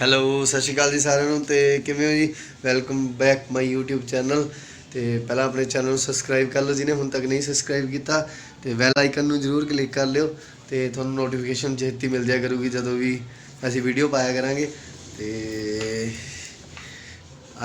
Hello, ਸਤਿ ਸ਼੍ਰੀ ਅਕਾਲ ਜੀ ਸਾਰਿਆਂ ਨੂੰ ਤੇ ਕਿਵੇਂ ਹੋ ਜੀ? Welcome back my YouTube channel ਤੇ ਪਹਿਲਾਂ ਆਪਣੇ ਚੈਨਲ ਨੂੰ ਸਬਸਕ੍ਰਾਈਬ ਕਰ ਲਓ ਜਿਹਨੇ ਹੁਣ ਤੱਕ ਨਹੀਂ ਸਬਸਕ੍ਰਾਈਬ ਕੀਤਾ, ਤੇ ਬੈਲ ਆਈਕਨ ਨੂੰ ਜਰੂਰ ਕਲਿੱਕ ਕਰ ਲਿਓ ਤੇ ਤੁਹਾਨੂੰ ਨੋਟੀਫਿਕੇਸ਼ਨ ਛੇਤੀ ਮਿਲ ਜਾਇਆ ਕਰੂਗੀ ਜਦੋਂ ਵੀ ਅਸੀਂ ਵੀਡੀਓ ਪਾਇਆ ਕਰਾਂਗੇ। ਤੇ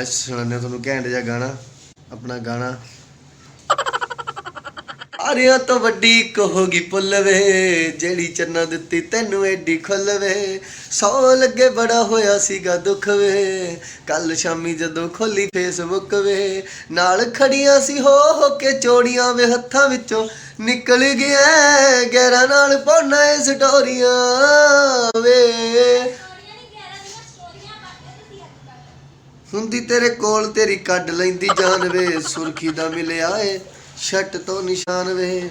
ਅੱਜ ਸੁਣਾਉਂਦੇ ਹਾਂ ਤੁਹਾਨੂੰ ਘੈਂਟ ਜਿਹਾ ਗਾਣਾ, ਆਪਣਾ ਗਾਣਾ। ਆਰਿਆਂ ਤੋਂ ਵੱਡੀ ਇੱਕ ਹੋਗੀ ਵੇ, ਜਿਹੜੀ ਚੰਨਾ ਦਿੱਤੀ ਤੈਨੂੰ ਐਡੀ ਖੁੱਲ ਸੌ ਲੱਗੇ ਬੜਾ ਹੋਇਆ ਸੀਗਾ ਦੁੱਖ ਵੇ। ਕੱਲ ਸ਼ਾਮੀ ਜਦੋਂ ਖੋਲੀ ਫੇਸਬੁੱਕ ਵੇ, ਨਾਲ ਖੜੀਆਂ ਸੀ ਹੋ ਹੋ ਕੇ ਚੋੜੀਆਂ ਵੇ, ਹੱਥਾਂ ਵਿੱਚੋਂ ਨਿਕਲ ਗਿਆ ਗਹਿਰਾ ਨਾਲ ਪਾਉਣਾ ਏ ਸਟੋਰੀਆਂ ਵੇ। ਹੁੰਦੀ ਤੇਰੇ ਕੋਲ ਤੇਰੀ ਕੱਢ ਲੈਂਦੀ ਜਾਨ ਵੇ, ਸੁਰਖੀ ਦਾ ਮਿਲਿਆ ਏ। ਛੱਟ ਤੋਂ ਨਿਸ਼ਾਨ ਵੇ।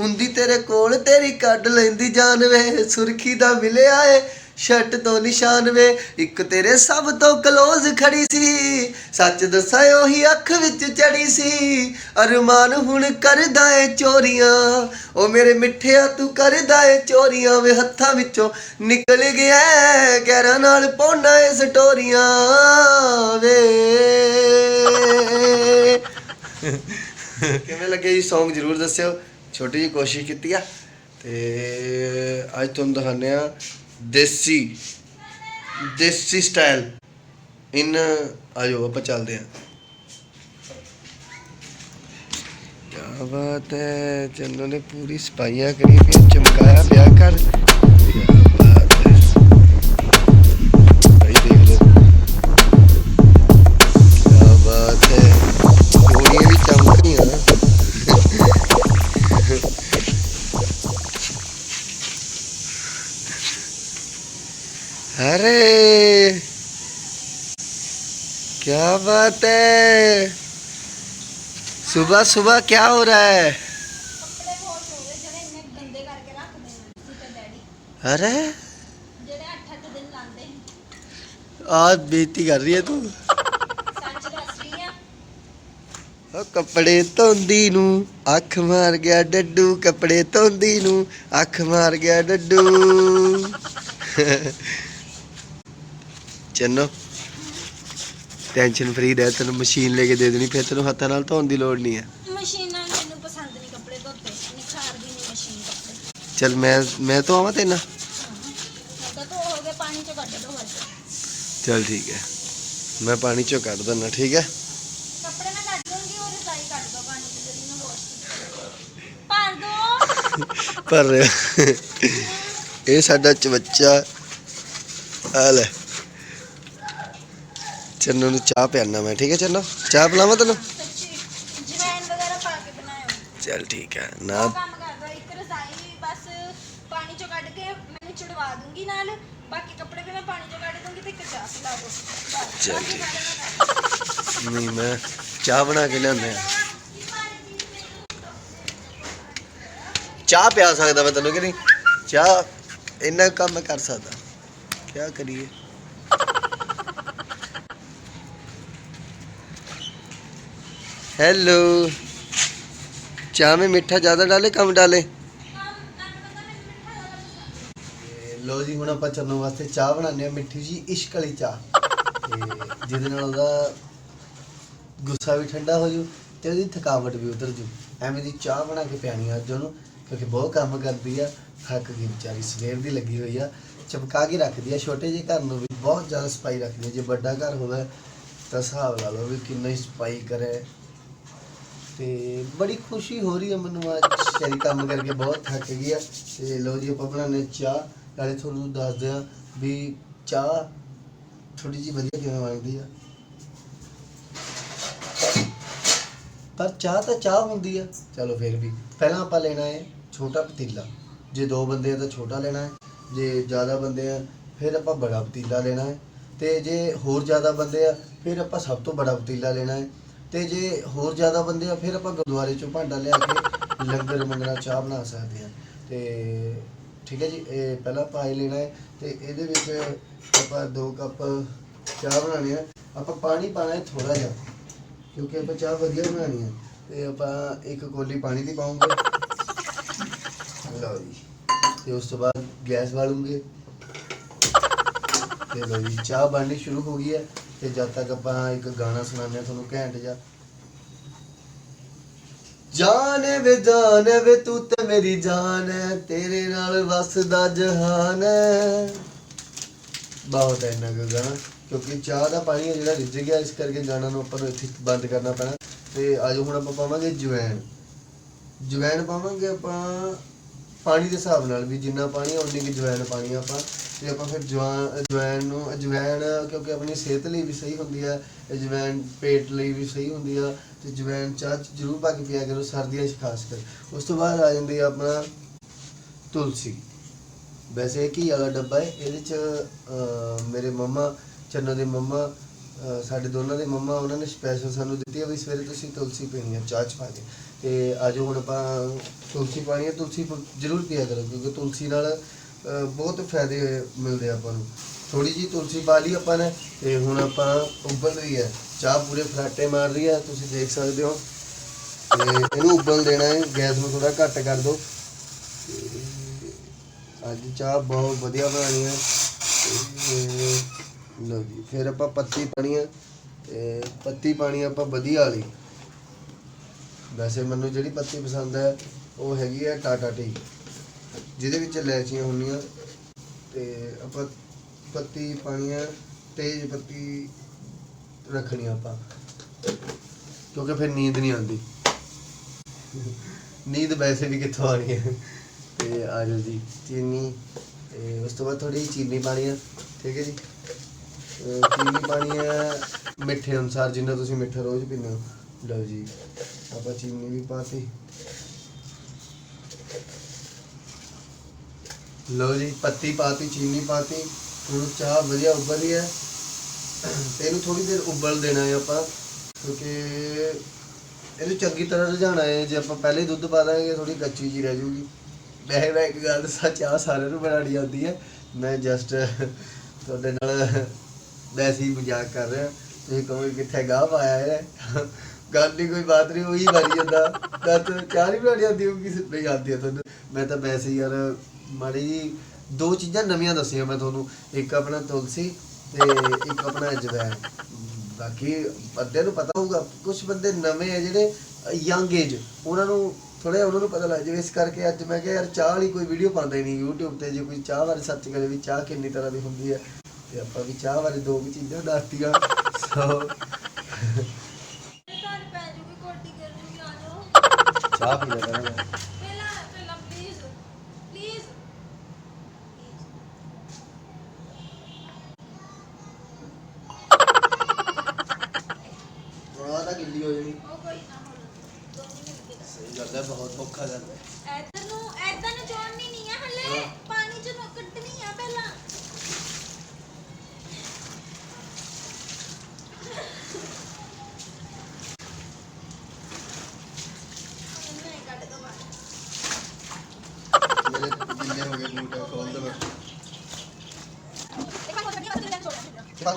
ਹੁੰਦੀ ਤੇਰੇ ਕੋਲ, ਤੇਰੀ ਕੱਢ ਲੈਂਦੀ ਜਾਨ ਵੇ। ਸੁਰਖੀ ਦਾ ਮਿਲਿਆ ਏ ਛੱਟ ਤੋਂ ਨਿਸ਼ਾਨ ਵੇ। ਇੱਕ ਤੇਰੇ ਸਭ ਤੋਂ ਕਲੋਜ਼ ਖੜੀ ਸੀ। ਸੱਚ ਦੱਸਾਂ, ਉਹੀ ਅੱਖ ਵਿੱਚ ਚੜੀ ਸੀ। ਅਰਮਾਨ ਹੁਣ ਕਰਦਾ ਏ ਚੋਰੀਆਂ। ਉਹ ਮੇਰੇ ਮਿੱਠਿਆ ਤੂੰ ਕਰਦਾ ਏ ਚੋਰੀਆਂ ਵੇ। ਹੱਥਾਂ ਵਿੱਚੋਂ ਨਿਕਲ ਗਿਆ ਗੈਰਾਂ ਨਾਲ ਪਾਉਣਾ ਏ ਸਟੋਰੀਆਂ ਵੇ। ਕਿਵੇਂ ਲੱਗੇ ਜੀ Song? ਜਰੂਰ ਦੱਸਿਓ। ਛੋਟੀ ਜੀ ਕੋਸ਼ਿਸ਼ ਕੀਤੀ ਆ। ਤੇ ਅੱਜ ਤੁਹਾਨੂੰ ਦਿਖਾਉਂਦੇ ਆ ਦੇਸੀ ਦੇਸੀ ਸਟਾਈਲ ਇਨ ਆਜੋ, ਆਪਾਂ ਚੱਲਦੇ ਆ ਕਿਆ ਬਾਤ ਹੈ। ਚੰਨੋ ਨੇ ਪੂਰੀ ਸਪਾਈਆਂ ਕਰੀ ਪਿਆ ਚਮਕਾਇਆ ਪਿਆ ਕਰ बात है सुबह सुबह क्या हो रहा है ਕੱਪੜੇ ਬਹੁਤ ਹੋ ਗਏ ਜਿਹੜੇ ਇੰਨੇ ਗੰਦੇ ਕਰਕੇ ਰੱਖਦੇ ਨੇ ਤੁਸੀਂ ਤੇ ਡੈਡੀ अरे ਜਿਹੜੇ 8-8 ਦਿਨ ਲਾਉਂਦੇ आज बेइज्जती कर रही है तू ਸੱਚ ਦੱਸ ਰਹੀ ਆ ਉਹ ਕੱਪੜੇ ਧੋਂਦੀ ਨੂੰ ਅੱਖ ਮਾਰ ਗਿਆ ਡੱਡੂ ਕੱਪੜੇ ਧੋਂਦੀ ਨੂੰ ਅੱਖ ਮਾਰ ਗਿਆ ਡੱਡੂ ਚੰਨੋ ਟੈਨਸ਼ਨ ਫਰੀ ਰਹਿ ਤੈਨੂੰ ਮਸ਼ੀਨ ਲੈ ਕੇ ਦੇ ਦੇਣੀ ਫਿਰ ਤੈਨੂੰ ਹੱਥਾਂ ਨਾਲ ਧੋਣ ਦੀ ਲੋੜ ਨਹੀਂ ਹੈ। ਮਸ਼ੀਨਾਂ ਮੈਨੂੰ ਪਸੰਦ ਨਹੀਂ ਕੱਪੜੇ ਧੋਤੇ ਨਿਖਾਰਦੀ ਨਹੀਂ ਮਸ਼ੀਨ ਕੱਪੜੇ। ਚਲ ਮੈਂ ਮੈਂ ਤੋਂ ਆਵਾਂ ਤੇਨਾਂ ਮੈਂ ਤਾਂ ਧੋ ਹੋ ਗਏ ਪਾਣੀ ਚੋਂ ਕੱਢ ਦੋ ਬਸ ਚਲ ਠੀਕ ਹੈ। ਮੈਂ ਪਾਣੀ ਚੋਂ ਕੱਢ ਦਿੰਦਾ ਠੀਕ ਹੈ? ਕੱਪੜੇ ਮੈਂ ਕੱਢ ਦੂੰਗੀ ਉਹ ਰਜ਼ਾਈ ਕੱਢ ਦੋ ਪਾਣੀ ਚ ਜਿਹੜੀ ਮੈਂ ਵਾਸ਼ ਭਰ ਦੋ। ਪਰ ਇਹ ਸਾਡਾ ਚਵੱਚਾ ਆ ਲੈ। ਚੰਨੂ ਨੂੰ ਚਾਹ ਪਿਆਣਾ ਮੈਂ ਠੀਕ ਹੈ ਚੰਨੂ? ਚਾਹ ਪਿਲਾਵਾਂ ਤੈਨੂੰ? ਜਵੈਨ ਵਗੈਰਾ ਪਾ ਕੇ ਬਣਾਇਓ ਚਲ ਠੀਕ ਹੈ ਉਹ ਨਾ ਕੰਮ ਕਰ ਦੋ ਇੱਕ ਰਜ਼ਾਈ ਬਸ ਪਾਣੀ ਚੋਂ ਕੱਢ ਕੇ ਮੈਨੂੰ ਛੁਡਵਾ ਦੂੰਗੀ ਨਾਲ ਬਾਕੀ ਕੱਪੜੇ ਵੀ ਮੈਂ ਪਾਣੀ ਚੋਂ ਕੱਢ ਦੂੰਗੀ ਤੇ ਇੱਕ ਚਾਹ ਪਿਲਾ ਦੋ। ਬਸ ਚੱਲ ਬਾਕੀ ਠੀਕ। ਸਾਰਾ ਮੈਂ ਨਹੀਂ ਮੈਂ ਚਾਹ ਬਣਾ ਕੇ ਲਿਆਉਂਦੇ ਆ ਚਾਹ ਪਿਆ ਸਕਦਾ ਮੈਂ ਤੈਨੂੰ ਕਿ ਨਹੀਂ? ਚਾਹ ਇੰਨਾ ਕੰਮ ਮੈਂ ਕਰ ਸਕਦਾ। ਕੀ ਕਰੀਏ? हेलो चाय में मीठा ज़्यादा डाले कम डाले ਲੋ ਜੀ ਹੁਣ ਆਪਾਂ ਚੰਨੂ ਵਾਸਤੇ ਚਾਹ ਬਣਾਉਂਦੇ ਆ ਮਿੱਠੀ ਜੀ ਇਸ਼ਕ ਵਾਲੀ ਚਾਹ ਤੇ ਜਿਹਦੇ ਨਾਲ ਉਹਦਾ ਗੁੱਸਾ ਵੀ ਠੰਡਾ ਹੋ ਜੂ ਤੇ ਉਹਦੀ ਥਕਾਵਟ ਵੀ ਉਤਰ ਜੂ ਐਵੇਂ ਦੀ ਚਾਹ ਬਣਾ ਕੇ ਪਿਆਣੀ ਆ ਅੱਜ ਉਹਨੂੰ ਕਿਉਂਕਿ ਬਹੁਤ ਕੰਮ ਕਰਦੀ ਆ ਥੱਕ ਗਈ ਵਿਚਾਰੀ ਸਵੇਰ ਦੀ ਲੱਗੀ ਹੋਈ ਆ ਚਮਕਾ ਕੇ ਰੱਖਦੀ ਆ ਛੋਟੇ ਜਿਹੇ ਘਰ ਨੂੰ ਵੀ ਬਹੁਤ ਜ਼ਿਆਦਾ ਸਫਾਈ ਰੱਖਦੀ ਆ ਜੇ ਵੱਡਾ ਘਰ ਹੋਵੇ ਤਾਂ ਹਿਸਾਬ ਲਾ ਲਓ ਵੀ ਕਿੰਨੀ ਸਫਾਈ ਕਰੇ ਤੇ ਬੜੀ ਖੁਸ਼ੀ ਹੋ ਰਹੀ ਹੈ ਮੈਨੂੰ ਅੱਜ ਸ਼ਰੀ ਕੰਮ ਕਰਕੇ, ਬਹੁਤ ਥੱਕ ਗਈ ਆ। ਤੇ ਲੋ ਜੀ, ਆਪਾਂ ਬਣਾਉਂਦੇ ਚਾਹ। ਨਾਲੇ ਤੁਹਾਨੂੰ ਦੱਸਦੇ ਆ ਵੀ ਚਾਹ ਥੋੜੀ ਜੀ ਵਧੀਆ ਕਿਵੇਂ ਬਣਦੀ ਆ। ਪਰ ਚਾਹ ਤਾਂ ਚਾਹ ਹੁੰਦੀ ਆ। ਚਲੋ ਫਿਰ ਵੀ। ਪਹਿਲਾਂ ਆਪਾਂ ਲੈਣਾ ਹੈ ਛੋਟਾ ਪਤੀਲਾ। ਜੇ ਦੋ ਬੰਦੇ ਆ ਤਾਂ ਛੋਟਾ ਲੈਣਾ ਹੈ। ਜੇ ਜ਼ਿਆਦਾ ਬੰਦੇ ਆ, ਫਿਰ ਆਪਾਂ ਬੜਾ ਪਤੀਲਾ ਲੈਣਾ ਹੈ। ਤੇ ਜੇ ਹੋਰ ਜ਼ਿਆਦਾ ਬੰਦੇ ਆ, ਫਿਰ ਆਪਾਂ ਸਭ ਤੋਂ ਬੜਾ ਪਤੀਲਾ ਲੈਣਾ ਹੈ। ਤੇ ਜੇ ਹੋਰ ਜ਼ਿਆਦਾ ਬੰਦੇ ਆ, ਫਿਰ ਆਪਾਂ ਗੁਰਦੁਆਰੇ ਚੋਂ ਭਾਂਡਾ ਲਿਆ ਕੇ ਲੰਗਰ ਮੰਗਣਾ, ਚਾਹ ਬਣਾ ਸਕਦੇ ਆ ਤੇ ਠੀਕ ਹੈ ਜੀ, ਇਹ ਪਹਿਲਾਂ ਆਪਾਂ ਲੈਣਾ ਹੈ ਤੇ ਇਹਦੇ ਵਿੱਚ ਆਪਾਂ 2 ਕੱਪ ਚਾਹ ਬਣਾਉਣੀ ਹੈ। ਆਪਾਂ ਪਾਣੀ ਪਾਣਾ ਹੈ ਥੋੜਾ ਜਿਹਾ, ਕਿਉਂਕਿ ਆਪਾਂ ਚਾਹ ਵਧੀਆ ਬਣਾਉਣੀ ਹੈ। ਤੇ ਆਪਾਂ ਇੱਕ ਕੋਲੀ ਪਾਣੀ ਦੀ ਪਾਉਂਗੇ। ਲਓ ਜੀ, ਤੇ ਉਸ ਤੋਂ ਬਾਅਦ ਗੈਸ ਬਾਲੂਗੇ। ਤੇ ਲੋ ਜੀ, ਚਾਹ ਬਣਨੀ ਸ਼ੁਰੂ ਹੋ ਗਈ ਹੈ। ਤੇ ਜਦ ਤੱਕ ਆਪਾਂ ਇੱਕ ਗਾਣਾ ਸੁਣਾਉਂਦੇ ਹਾਂ, ਤੁਹਾਨੂੰ ਘੈਂਟ ਜਾ ਜਾਨ ਵੇ ਜਾਨ ਵੇ, ਤੂੰ ਤੇ ਮੇਰੀ ਜਾਨ ਹੈ ਤੇਰੇ ਨਾਲ ਵਸਦਾ ਜਹਾਨ ਹੈ ਬਹੁਤ ਹੈ ਇੰਨਾ ਕੁ ਗਾਣਾ, ਕਿਉਂਕਿ ਚਾਹ ਦਾ ਪਾਣੀ ਹੈ ਜਿਹੜਾ ਰਿੱਝ ਗਿਆ, ਇਸ ਕਰਕੇ ਗਾਣਾ ਨੂੰ ਆਪਾਂ ਨੂੰ ਇੱਥੇ ਬੰਦ ਕਰਨਾ ਪੈਣਾ। ਤੇ ਅੱਜ ਹੁਣ ਆਪਾਂ ਪਾਵਾਂਗੇ ਜਵੈਣ। ਜਵੈਣ ਪਾਵਾਂਗੇ ਆਪਾਂ। ਪਾਣੀ ਦੇ ਹਿਸਾਬ ਨਾਲ ਵੀ ਜਿੰਨਾ ਪਾਣੀ ਹੈ ਉਨੀ ਕੁ ਜਵੈਣ ਪਾਣੀ ਆ ਆਪਾਂ। ਤੇ ਆਪਾਂ ਫਿਰ ਜਵਾਨ ਜਵੈਣ ਨੂੰ ਜਵੈਣ ਕਿਉਂਕਿ ਆਪਣੀ ਸਿਹਤ ਲਈ ਵੀ ਸਹੀ ਹੁੰਦੀ ਆ ਜਵੈਣ ਪੇਟ ਲਈ ਵੀ ਸਹੀ ਹੁੰਦੀ ਆ ਤੇ ਜਵੈਣ ਚਾਹ 'ਚ ਜ਼ਰੂਰ ਪਾ ਕੇ ਪੀਆ ਕਰੋ ਸਰਦੀਆਂ 'ਚ ਖਾਸ ਕਰ। ਉਸ ਤੋਂ ਬਾਅਦ ਆ ਜਾਂਦੀ ਆ ਆਪਣਾ ਤੁਲਸੀ। ਵੈਸੇ ਇਹ ਕੀ ਵਾਲਾ ਡੱਬਾ ਹੈ ਇਹਦੇ 'ਚ ਅਹ, ਮੇਰੇ ਮੰਮਾ ਚੰਨੋ ਦੇ ਮੰਮਾ ਸਾਡੇ ਦੋਨਾਂ ਦੇ ਮੰਮਾ ਉਹਨਾਂ ਨੇ ਸਪੈਸ਼ਲ ਸਾਨੂੰ ਦਿੱਤੀ ਆ ਵੀ ਸਵੇਰੇ ਤੁਸੀਂ ਤੁਲਸੀ ਪੀਣੀ ਹੈ ਚਾਹ 'ਚ ਪਾ ਕੇ। ਤੇ ਅੱਜ ਹੁਣ ਆਪਾਂ ਤੁਲਸੀ ਪਾਣੀ ਹੈ ਤੁਲਸੀ ਪ- ਜ਼ਰੂਰ ਪੀਆ ਕਰੋ ਕਿਉਂਕਿ ਤੁਲਸੀ ਨਾਲ ਅਹ, ਬਹੁਤ ਫਾਇਦੇ ਮਿਲਦੇ ਆ ਆਪਾਂ ਨੂੰ। ਥੋੜੀ ਜੀ ਤੁਲਸੀ ਪਾ ਲਈ ਆਪਾਂ ਨੇ ਤੇ ਹੁਣ ਆਪਾਂ ਉਬਲ ਰਹੀ ਹੈ ਚਾਹ ਪੂਰੇ ਫਰਾਟੇ ਮਾਰ ਰਹੀ ਹੈ ਤੁਸੀਂ ਦੇਖ ਸਕਦੇ ਹੋ। ਤੇ ਇਹਨੂੰ ਉਬਲ ਦੇਣਾ ਹੈ ਗੈਸ ਨੂੰ ਥੋੜਾ ਘੱਟ ਕਰ ਦਿਓ। ਤੇ ਅੱਜ ਚਾਹ ਬਹੁਤ ਵਧੀਆ ਬਣਾਉਣੀ ਹੈ ਤੇ ਲਓ ਜੀ, ਫਿਰ ਆਪਾਂ ਪੱਤੀ ਪਾਣੀ ਆ, ਤੇ ਪੱਤੀ ਪਾਣੀ ਆਪਾਂ ਵਧੀਆ ਵਾਲੀ। ਵੈਸੇ ਮੈਨੂੰ ਜਿਹੜੀ ਪੱਤੀ ਪਸੰਦ ਹੈ, ਉਹ ਹੈਗੀ ਹੈ ਟਾਟਾ ਟੀ, ਜਿਹਦੇ ਵਿੱਚ ਇਲਾਇਚੀਆਂ ਹੁੰਦੀਆਂ। ਤੇ ਆਪਾਂ ਪੱਤੀ ਪਾਣੀ ਆ, ਤੇਜ਼ ਪੱਤੀ ਰੱਖਣੀ ਆਪਾਂ, ਕਿਉਂਕਿ ਫਿਰ ਨੀਂਦ ਨਹੀਂ ਆਉਂਦੀ। ਨੀਂਦ ਵੈਸੇ ਵੀ ਕਿੱਥੋਂ ਆਣੀ ਹੈ ਤੇ ਆ ਜਾਓ ਜੀ, ਚੀਨੀ, ਤੇ ਉਸ ਤੋਂ ਬਾਅਦ ਥੋੜੀ ਚੀਨੀ ਪਾਣੀ ਆ, ਠੀਕ ਹੈ ਜੀ। ਅਹ ਚੀਨੀ ਪਾਣੀ ਹੈ? ਮਿੱਠੇ ਅਨੁਸਾਰ ਜਿੰਨਾ ਤੁਸੀਂ ਮਿੱਠਾ ਰੋਜ਼ ਪੀਂਦੇ ਹੋ। ਲਓ ਜੀ, ਆਪਾਂ ਚੀਨੀ ਵੀ ਪਾਤੀ। ਲਓ ਜੀ, ਪੱਤੀ ਪਾਤੀ, ਚੀਨੀ ਪਾਤੀ। ਹੁਣ ਚਾਹ ਵਧੀਆ ਉੱਬਲ ਰਹੀ ਹੈ। ਤੇ ਇਹਨੂੰ ਥੋੜੀ ਦੇਰ ਉਬਲ ਦੇਣਾ ਹੈ ਆਪਾਂ, ਕਿਉਂਕਿ ਇਹਨੂੰ ਚੰਗੀ ਤਰ੍ਹਾਂ ਰਝਾਣਾ ਹੈ। ਜੇ ਆਪਾਂ ਪਹਿਲੇ ਹੀ ਦੁੱਧ ਪਾ ਦਾਂਗੇ ਥੋੜੀ ਕੱਚੀ ਜੀ ਰਹਿ ਜੂਗੀ। ਵੈਸੇ ਮੈਂ ਇੱਕ ਗੱਲ ਦੱਸਾਂ, ਚਾਹ ਸਾਰਿਆਂ ਨੂੰ ਬਣਾਉਣੀ ਆਉਂਦੀ ਹੈ। ਮੈਂ ਜਸਟ ਤੁਹਾਡੇ ਨਾਲ ਵੈਸੇ ਹੀ ਮਜ਼ਾਕ ਕਰ ਰਿਹਾ। ਤੁਸੀਂ ਕਹੋਗੇ ਕਿੱਥੇ ਗਾਹ ਪਾਇਆ ਹੈ ਗੱਲ ਨਹੀਂ ਕੋਈ ਬਾਤ ਨਹੀਂ, ਉਹੀ ਬਣੀ ਜਾਂਦਾ। ਤਾਂ ਚਾਹ ਨਹੀਂ ਬਣਾਉਣੀ ਆਉਂਦੀ, ਉਹ ਕਿਸੇ ਨਹੀਂ ਆਉਂਦੀ ਹੈ ਤੁਹਾਨੂੰ। ਮੈਂ ਤਾਂ ਵੈਸੇ ਹੀ ਯਾਰ, ਮਾੜੀ ਦੋ ਚੀਜ਼ਾਂ ਨਵੀਆਂ ਦੱਸੀਆਂ ਮੈਂ ਤੁਹਾਨੂੰ। ਇੱਕ ਆਪਣਾ ਤੁਲਸੀ ਤੇ ਇੱਕ ਆਪਣਾ ਅਜਵਾਇਣ ਬਾਕੀ ਅੱਧੇ ਨੂੰ ਪਤਾ ਹੋਊਗਾ ਕੁਝ ਬੰਦੇ ਨਵੇਂ ਆ ਜਿਹੜੇ ਯੰਗ ਏਜ। ਉਹਨਾਂ ਨੂੰ ਥੋੜਾ ਉਹਨਾਂ ਨੂੰ ਪਤਾ ਲੱਗ ਜਾਵੇ। ਇਸ ਕਰਕੇ ਅੱਜ ਮੈਂ ਕਿਹਾ ਯਾਰ ਚਾਹ ਵਾਲੀ ਕੋਈ ਵੀਡੀਓ ਪਾਉਂਦਾ ਹੀ ਨਹੀਂ YouTube ਤੇ। ਜੇ ਕੋਈ ਚਾਹ ਬਾਰੇ ਸਰਚ ਕਰੇ ਵੀ ਚਾਹ ਕਿੰਨੀ ਤਰ੍ਹਾਂ ਦੀ ਹੁੰਦੀ ਹੈ। ਤੇ ਆਪਾਂ ਵੀ ਚਾਹ ਬਾਰੇ ਦੋ ਕੁ ਚੀਜ਼ਾਂ ਦੱਸਤੀਆਂ ਸੋ ਚਾਹ ਪੀ ਲੈ ਕਰਾਂਗੇ ਪਹਿਲਾਂ ਪਹਿਲਾਂ ਪਲੀਜ਼ ਪਲੀਜ਼ ਥੋੜਾ ਤਾਂ ਗਿੱਲੀ ਹੋ ਜਾਣੀ ਉਹ ਕੋਈ ਨਾ ਹੁਣ ਦੋਨੇ ਮਿਲ ਕੇ ਦੱਸ ਸਹੀ ਗੱਲ ਹੈ ਬਹੁਤ ਔਖਾ ਗੱਲ ਹੈ ਇੱਧਰ ਨੂੰ ਇੱਧਰ ਨੂੰ ਜੋੜਨੀ ਨਹੀਂ ਆ ਹਲੇ ਹਾਂ। ਪਾਣੀ ਚ ਨੂੰ ਕੱਢਣੀ ਆ ਪਹਿਲਾਂ ਇਹਨੂੰ ਇਹ ਕੱਢ ਦੋ ਬਾਹਰ ਮੇਰੇ ਗਿੱਲੇ ਹੋ ਗਏ ਬੂਟ ਖੋਲ ਦੋ ਇੱਕ ਵਾਰ ਹੋਰ ਕੱਢੀ ਬਸ ਤੇ ਛੋੜ ਚਾਹ ਪੀ ਲਓ ਹਾਂ ਹਾਂ ਮੈਂ ਕੱਢ ਚਲੋ ਆ ਜਾਓ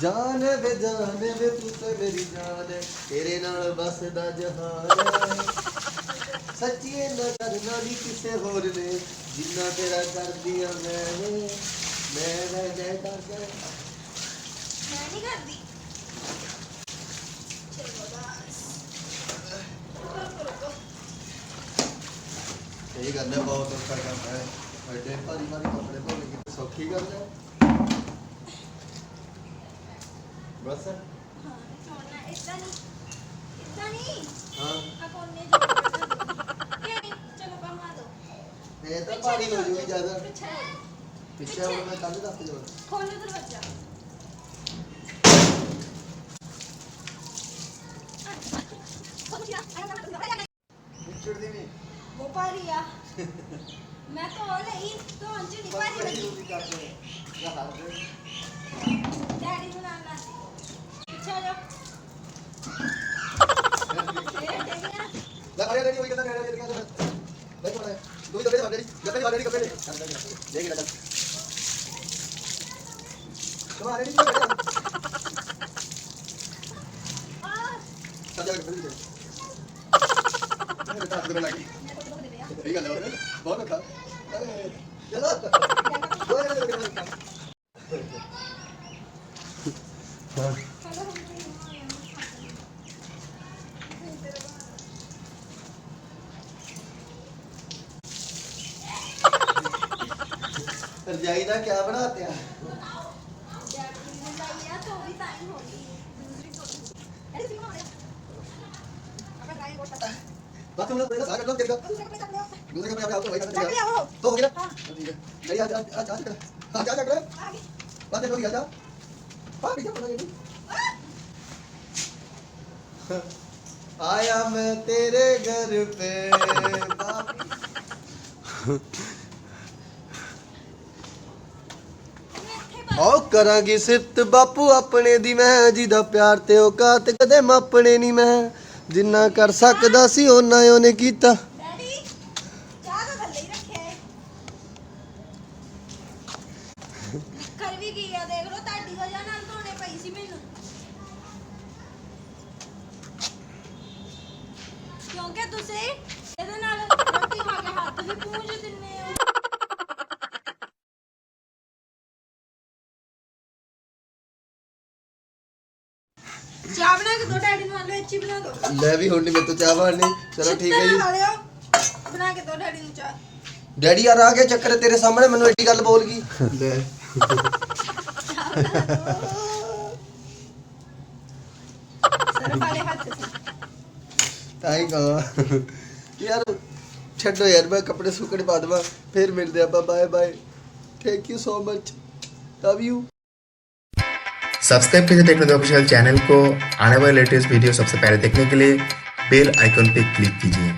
ਜਾਨ ਵੇ ਜਾਨ ਵੇ ਤੂੰ ਤੇ ਮੇਰੀ ਜਾਨ ਤੇਰੇ ਨਾਲ ਬਸਦਾ ਜਹਾਨ ਸੱਚੀਏ ਨਾ ਕਰਨਾ ਨਹੀਂ ਕਿਸੇ ਹੋਰ ਨੇ, ਜਿੰਨਾ ਤੇਰਾ ਕਰਦੀਆਂ ਮੈਂ। ਮੈਂ ਰਹਿ ਜਾਏ ਕਰਦਾ ਮੈਂ ਨਹੀਂ ਕਰਦੀ ਚਲੋ ਬਸ ਰੁਕੋ ਰੁਕੋ ਇਹ ਗੱਲ ਹੈ ਬਹੁਤ ਔਖਾ ਕੰਮ ਹੈ। ਵੱਡੇ ਭਾਰੀ ਭਾਰੀ ਕੱਪੜੇ ਧੋਣੇ ਕਿਤੇ ਸੌਖੀ ਗੱਲ ਹੈ। ਬਸ। ਹਾਂ ਛੋੜਨਾ ਇਦਾਂ ਨਹੀਂ ਇਦਾਂ ਨਹੀਂ ਹਾਂ। ਆ ਕੋਨੇ ਜੋ ਕਿ ਨਹੀਂ ਚਲੋ ਕਮਾ ਦੋ ਇਹ ਤਾਂ ਭਾਰੀ ਹੋ ਜੂਗੀ ਜ਼ਿਆਦਾ। ਪਿੱਛੇ। ਪਿੱਛੇ ਹੁਣ ਮੈਂ ਕੱਲ ਦੱਸ ਜਾਵਾਂ ਖੋਲੋ ਦਰਵਾਜ਼ਾ। ਪਿੱਛੜ ਦੀ ਨਹੀਂ ਉਹ ਭਾਰੀ ਆ ਮੈਂ ਧੋ ਲਈ ਧੋਣ ਚ ਨਹੀਂ ਭਾਰੀ ਲੱਗੀ ਡੈਡੀ ਨੂੰ ਨਾਲ ਲਾ ਪਿੱਛੇ ਇਹ ਜੀ ਕਹਿੰਦਾ ਬਈ ਕੋਣ ਹੈ ਤੂੰ ਹੀ ਤਾਂ ਮੇਰੇ ਵਾਲੇ ਜਦ ਵਾਲੇ ਕੱਪੜੇ ਦੇ ਦੇਖ ਲੈ ਤੁਹਾਰੇ ਨਹੀਂ ਆ ਸਹੀ ਗੱਲ ਹੈ ਬਹੁਤ ਅੱਛਾ ਚਲੋ ਹਾਂ ਰਜਾਈ ਦਾ ਕੀ ਬਣਾਤੇ ਆ? ਬਸ ਤੁਮ ਸਾਰਾ ਕੰਮ ਕਰਦਾ दूसरे कमरे में आओ तो वही करते हैं तो हो गया ठीक है नहीं आ जा आ जा कर आ जा जा कर बात हो गया जा हां ठीक है पता नहीं आया मैं तेरे घर पे ਆਓ ਕਰਾਂਗੀ ਸਿਫਤ ਬਾਪੂ ਆਪਣੇ ਦੀ ਮੈਂ ਜਿਹਦਾ ਪਿਆਰ ਤੇ ਔਕਾਤ ਕਦੇ ਮਾਪਣੇ ਨਹੀਂ ਮੈਂ ਜਿੰਨਾ ਕਰ ਸਕਦਾ ਸੀ ਉਹਨਾਂ ਉਹਨੇ ਕੀਤਾ ਇੱਚੀ ਬਣਾ ਦੋ। ਲੈ ਵੀ ਹੁਣ ਨਹੀਂ ਮੇਰੇ ਤੋਂ ਚਾਹ ਬਣਨੀ। ਚਲੋ ਠੀਕ ਹੈ ਜੀ। ਬਣਾ ਕੇ ਦੋ ਡੈਡੀ ਨੂੰ ਚਾਹ। ਡੈਡੀ ਯਾਰ ਆ ਗਿਆ ਚੱਕਰ ਤੇਰੇ ਸਾਹਮਣੇ ਮੈਨੂੰ ਐਡੀ ਗੱਲ ਬੋਲ ਗਈ। ਲੈ। ਸਰ ਵਾਲੇ ਹੱਥ ਸੀ ਤਾਂ ਹੀ ਕਹਾਂ। ਯਾਰ ਛੱਡੋ ਯਾਰ ਮੈਂ ਕੱਪੜੇ ਸੁੱਕਣੇ ਪਾ ਦੇਵਾਂ ਫਿਰ ਮਿਲਦੇ ਆਪਾਂ bye bye thank you so much love you subscribe कीजिए टेक्नो ऑफिशियल चैनल को आने वाले लेटेस्ट वीडियो सबसे पहले देखने के लिए बेल आइकन पे क्लिक कीजिए